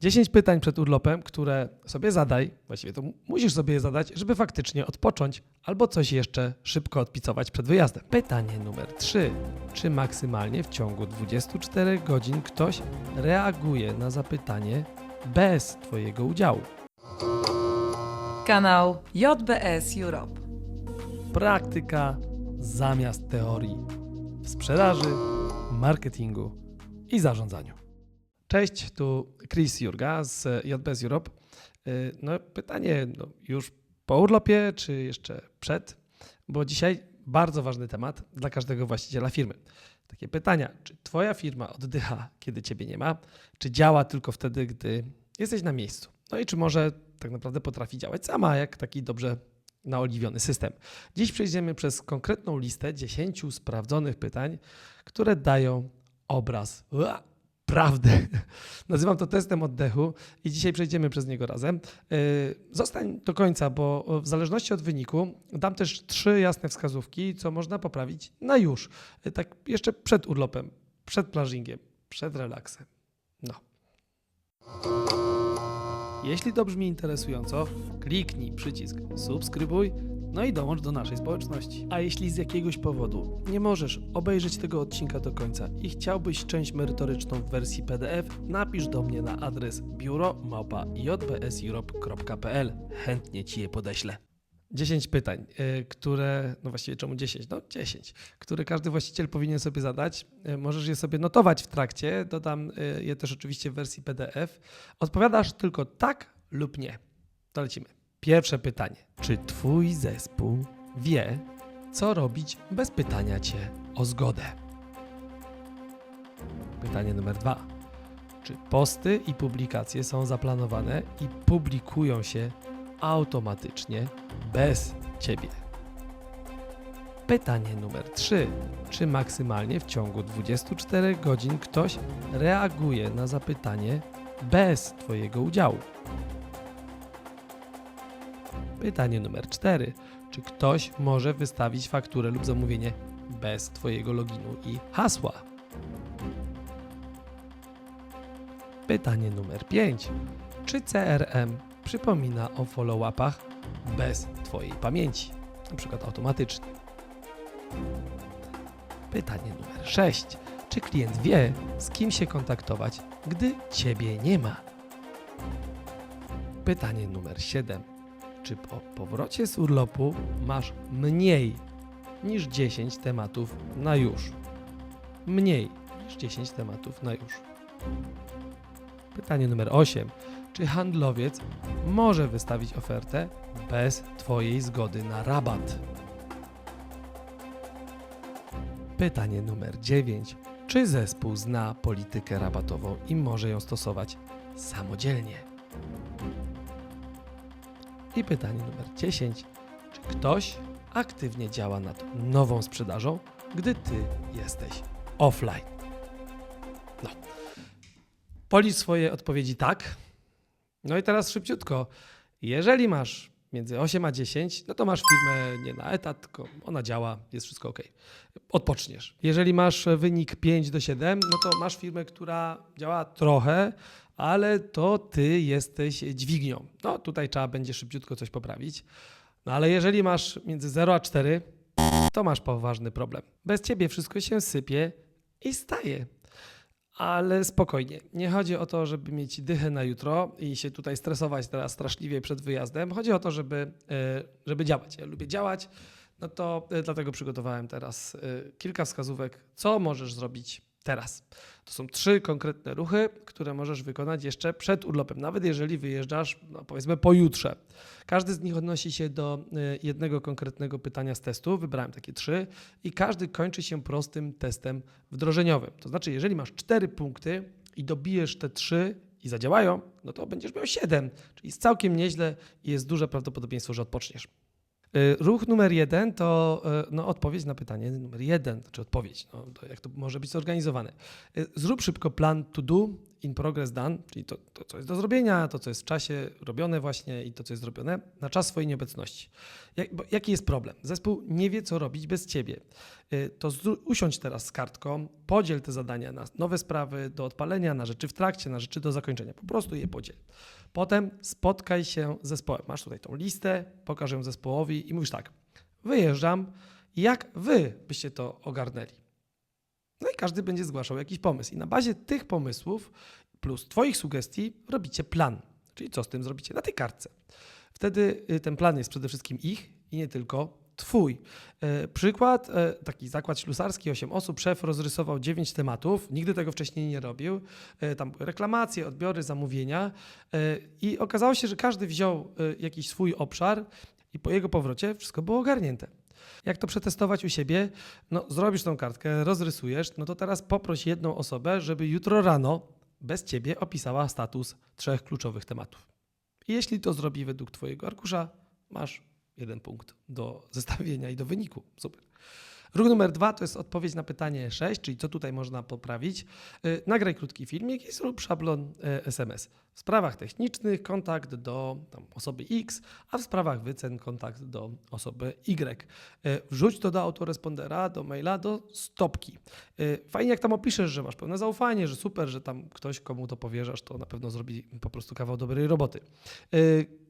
10 pytań przed urlopem, które sobie zadaj, właściwie to musisz sobie je zadać, żeby faktycznie odpocząć albo coś jeszcze szybko odpicować przed wyjazdem. Pytanie numer 3. Czy maksymalnie w ciągu 24 godzin ktoś reaguje na zapytanie bez Twojego udziału? Kanał JBS Europe. Praktyka zamiast teorii w sprzedaży, marketingu i zarządzaniu. Cześć, tu Chris Jurga z JBS Europe. Yy, No pytanie no, już po urlopie, czy jeszcze przed? Bo dzisiaj bardzo ważny temat dla każdego właściciela firmy. Takie pytania, czy twoja firma oddycha, kiedy ciebie nie ma? Czy działa tylko wtedy, gdy jesteś na miejscu? No i czy może tak naprawdę potrafi działać sama, jak taki dobrze naoliwiony system? Dziś przejdziemy przez konkretną listę 10 sprawdzonych pytań, które dają obraz ua, prawdy. Nazywam to testem oddechu i dzisiaj przejdziemy przez niego razem. Yy, Zostań do końca, bo w zależności od wyniku dam też trzy jasne wskazówki, co można poprawić na już. Yy, Tak jeszcze przed urlopem, przed plażingiem, przed relaksem. No. Jeśli to brzmi interesująco, kliknij przycisk subskrybuj, no i dołącz do naszej społeczności. A jeśli z jakiegoś powodu nie możesz obejrzeć tego odcinka do końca i chciałbyś część merytoryczną w wersji PDF, napisz do mnie na adres biuro.jbseurope.pl. Chętnie Ci je podeślę. 10 pytań, y, które, no właściwie czemu 10? No 10, które każdy właściciel powinien sobie zadać. Y, Możesz je sobie notować w trakcie, dodam y, je też oczywiście w wersji PDF. Odpowiadasz tylko tak lub nie. To lecimy. Pierwsze pytanie. Czy Twój zespół wie, co robić bez pytania Cię o zgodę? Pytanie numer dwa. Czy posty i publikacje są zaplanowane i publikują się automatycznie bez Ciebie? Pytanie numer 3. Czy maksymalnie w ciągu 24 godzin ktoś reaguje na zapytanie bez Twojego udziału? Pytanie numer 4. Czy ktoś może wystawić fakturę lub zamówienie bez Twojego loginu i hasła? Pytanie numer 5. Czy CRM przypomina o follow-upach bez Twojej pamięci, przykład automatycznie? Pytanie numer 6. Czy klient wie, z kim się kontaktować, gdy Ciebie nie ma? Pytanie numer 7. Czy po powrocie z urlopu masz mniej niż 10 tematów na już? Mniej niż 10 tematów na już. Pytanie numer 8. Czy handlowiec może wystawić ofertę bez Twojej zgody na rabat? Pytanie numer 9. Czy zespół zna politykę rabatową i może ją stosować samodzielnie? I pytanie numer 10. Czy ktoś aktywnie działa nad nową sprzedażą, gdy Ty jesteś offline? No. Policz swoje odpowiedzi tak. No i teraz szybciutko. Jeżeli masz między 8 a 10, no to masz firmę nie na etat, tylko ona działa, jest wszystko ok. Odpoczniesz. Jeżeli masz wynik 5 do 7, no to masz firmę, która działa trochę, ale to ty jesteś dźwignią. No tutaj trzeba będzie szybciutko coś poprawić. No ale jeżeli masz między 0 a 4, to masz poważny problem. Bez ciebie wszystko się sypie i staje. Ale spokojnie. Nie chodzi o to, żeby mieć dychę na jutro i się tutaj stresować teraz straszliwie przed wyjazdem. Chodzi o to, żeby, e, żeby działać. Ja lubię działać, no to e, dlatego przygotowałem teraz e, kilka wskazówek, co możesz zrobić teraz. To są trzy konkretne ruchy, które możesz wykonać jeszcze przed urlopem, nawet jeżeli wyjeżdżasz, no powiedzmy, pojutrze. Każdy z nich odnosi się do e, jednego konkretnego pytania z testu. Wybrałem takie trzy i każdy kończy się prostym testem wdrożeniowym. To znaczy, jeżeli masz cztery punkty i dobijesz te trzy i zadziałają, no to będziesz miał siedem, czyli jest całkiem nieźle i jest duże prawdopodobieństwo, że odpoczniesz. Y, Ruch numer jeden to y, no, odpowiedź na pytanie numer jeden, czy odpowiedź, no, to jak to może być zorganizowane. Y, Zrób szybko plan to do in progress done, czyli to, to, co jest do zrobienia, to, co jest w czasie robione właśnie i to, co jest zrobione, na czas swojej nieobecności. Jak, bo jaki jest problem? Zespół nie wie, co robić bez ciebie. Y, To usiądź teraz z kartką, podziel te zadania na nowe sprawy do odpalenia, na rzeczy w trakcie, na rzeczy do zakończenia. Po prostu je podziel. Potem spotkaj się z zespołem. Masz tutaj tą listę, pokaż ją zespołowi i mówisz tak, wyjeżdżam, jak wy byście to ogarnęli? No i każdy będzie zgłaszał jakiś pomysł. I na bazie tych pomysłów plus Twoich sugestii robicie plan. Czyli co z tym zrobicie na tej kartce. Wtedy y, ten plan jest przede wszystkim ich i nie tylko Twój. E, Przykład, e, taki zakład ślusarski, 8 osób, szef rozrysował 9 tematów, nigdy tego wcześniej nie robił. E, Tam reklamacje, odbiory, zamówienia e, i okazało się, że każdy wziął jakiś swój obszar i po jego powrocie wszystko było ogarnięte. Jak to przetestować u siebie? No, zrobisz tą kartkę, rozrysujesz, no to teraz poproś jedną osobę, żeby jutro rano bez ciebie opisała status trzech kluczowych tematów. Jeśli to zrobi według twojego arkusza, masz jeden punkt do zestawienia i do wyniku. Super. Ruch numer dwa to jest odpowiedź na pytanie 6, czyli co tutaj można poprawić. Yy, Nagraj krótki filmik i zrób szablon SMS. W sprawach technicznych kontakt do tam, osoby X, a w sprawach wycen kontakt do osoby Y. E, Wrzuć to do autorespondera, do maila, do stopki. Fajnie jak tam opiszesz, że masz pełne zaufanie, że super, że tam ktoś, komu to powierzasz, to na pewno zrobi po prostu kawał dobrej roboty.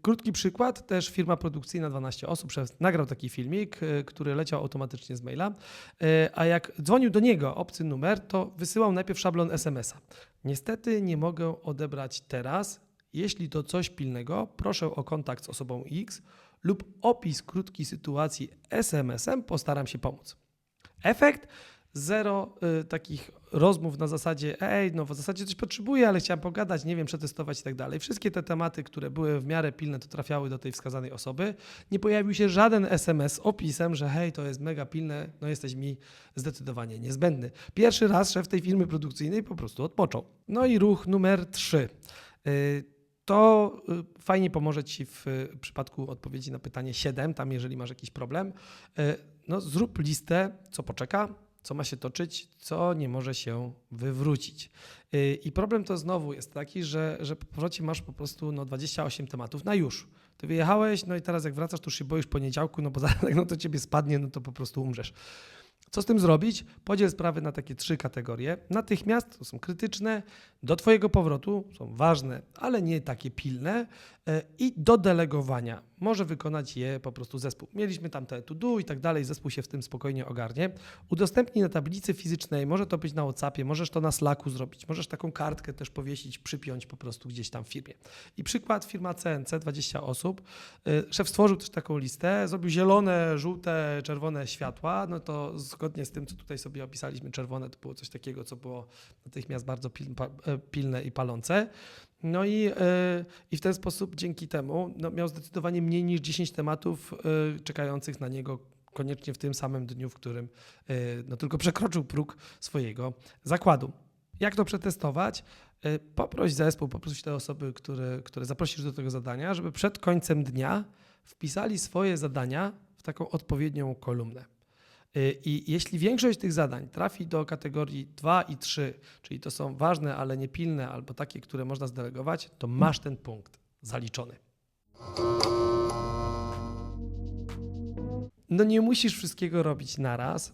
Krótki przykład, też firma produkcyjna 12 osób, nagrał taki filmik, e, który leciał automatycznie z maila, e, a jak dzwonił do niego obcy numer, to wysyłał najpierw szablon SMS-a. Niestety nie mogę odebrać teraz. Jeśli to coś pilnego, proszę o kontakt z osobą X lub opis krótkiej sytuacji SMS-em, postaram się pomóc. Efekt? Zero y, takich rozmów na zasadzie, ej, no w zasadzie coś potrzebuję, ale chciałem pogadać, nie wiem, przetestować i tak dalej. Wszystkie te tematy, które były w miarę pilne, to trafiały do tej wskazanej osoby. Nie pojawił się żaden SMS z opisem, że hej, to jest mega pilne, no jesteś mi zdecydowanie niezbędny. Pierwszy raz szef tej firmy produkcyjnej po prostu odpoczął. No i ruch numer trzy. Y, to y, fajnie pomoże Ci w y, przypadku odpowiedzi na pytanie 7, tam jeżeli masz jakiś problem. Y, No, zrób listę, co poczeka, co ma się toczyć, co nie może się wywrócić. Y, I problem to znowu jest taki, że, że po powrocie masz po prostu no, 28 tematów na już. Ty wyjechałeś, no i teraz jak wracasz, to już się boisz poniedziałku, no bo zaraz no to ciebie spadnie, no to po prostu umrzesz. Co z tym zrobić? Podziel sprawy na takie trzy kategorie. Natychmiast to są krytyczne, do Twojego powrotu są ważne, ale nie takie pilne e, i do delegowania. Może wykonać je po prostu zespół. Mieliśmy tam te to do i tak dalej, zespół się w tym spokojnie ogarnie. Udostępnij na tablicy fizycznej, może to być na WhatsAppie, możesz to na Slacku zrobić, możesz taką kartkę też powiesić, przypiąć po prostu gdzieś tam w firmie. I przykład firma CNC, 20 osób. E, Szef stworzył też taką listę, zrobił zielone, żółte, czerwone światła, no to zgodnie z tym, co tutaj sobie opisaliśmy, czerwone to było coś takiego, co było natychmiast bardzo e, pilne i palące. No i, e, i w ten sposób dzięki temu no, miał zdecydowanie mniej niż 10 tematów e, czekających na niego koniecznie w tym samym dniu, w którym e, no, tylko przekroczył próg swojego zakładu. Jak to przetestować? Poproś zespół, poproś te osoby, które, które zaprosisz do tego zadania, żeby przed końcem dnia wpisali swoje zadania w taką odpowiednią kolumnę. Y, I jeśli większość tych zadań trafi do kategorii 2 i 3, czyli to są ważne, ale niepilne, albo takie, które można zdelegować, to masz ten punkt zaliczony. No nie musisz wszystkiego robić naraz.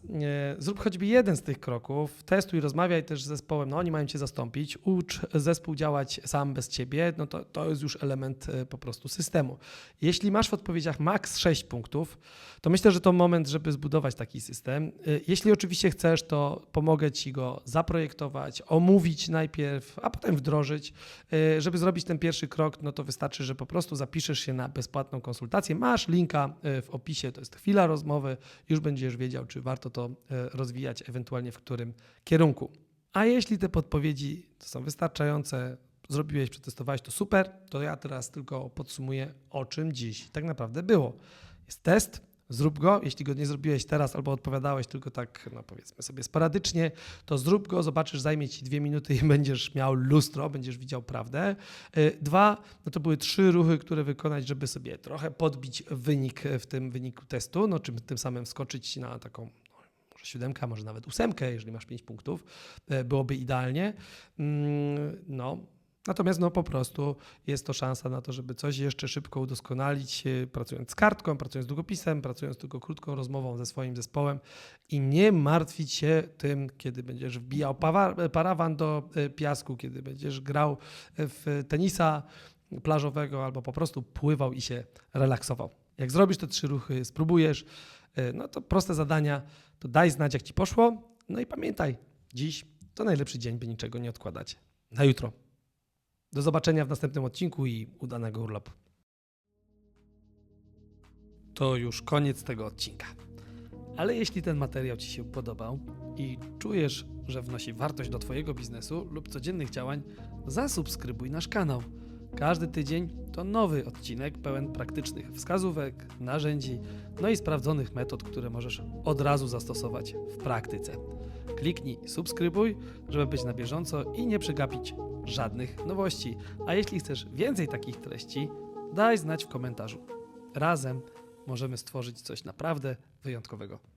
Zrób choćby jeden z tych kroków. Testuj, rozmawiaj też z zespołem. No oni mają cię zastąpić. Ucz zespół działać sam bez ciebie. No to, to jest już element e, po prostu systemu. Jeśli masz w odpowiedziach maks 6 punktów, to myślę, że to moment, żeby zbudować taki system. E, Jeśli oczywiście chcesz, to pomogę ci go zaprojektować, omówić najpierw, a potem wdrożyć. E, Żeby zrobić ten pierwszy krok, no to wystarczy, że po prostu zapiszesz się na bezpłatną konsultację. Masz linka w opisie, to jest chwila rozmowy, już będziesz wiedział, czy warto to e, rozwijać, ewentualnie w którym kierunku. A jeśli te podpowiedzi są wystarczające, zrobiłeś, przetestowałeś, to super, to ja teraz tylko podsumuję, o czym dziś tak naprawdę było. Jest test, zrób go. Jeśli go nie zrobiłeś teraz albo odpowiadałeś tylko tak, no powiedzmy sobie sporadycznie, to zrób go, zobaczysz, zajmie ci dwie minuty i będziesz miał lustro, będziesz widział prawdę. Y, Dwa, no to były trzy ruchy, które wykonać, żeby sobie trochę podbić wynik w tym wyniku testu, no czym tym samym skoczyć na taką no, może siódemkę, a może nawet ósemkę, jeżeli masz 5 punktów, e, byłoby idealnie. Mm, No, natomiast no po prostu jest to szansa na to, żeby coś jeszcze szybko udoskonalić, e, pracując z kartką, pracując z długopisem, pracując tylko krótką rozmową ze swoim zespołem i nie martwić się tym, kiedy będziesz wbijał pawa- parawan do e, piasku, kiedy będziesz grał w tenisa plażowego albo po prostu pływał i się relaksował. Jak zrobisz te trzy ruchy, spróbujesz, e, no to proste zadania, to daj znać, jak ci poszło. No i pamiętaj, dziś to najlepszy dzień, by niczego nie odkładać. Na jutro. Do zobaczenia w następnym odcinku i udanego urlopu. To już koniec tego odcinka. Ale jeśli ten materiał Ci się podobał i czujesz, że wnosi wartość do Twojego biznesu lub codziennych działań, zasubskrybuj nasz kanał. Każdy tydzień to nowy odcinek pełen praktycznych wskazówek, narzędzi, no i sprawdzonych metod, które możesz od razu zastosować w praktyce. Kliknij subskrybuj, żeby być na bieżąco i nie przegapić żadnych nowości. A jeśli chcesz więcej takich treści, daj znać w komentarzu. Razem możemy stworzyć coś naprawdę wyjątkowego.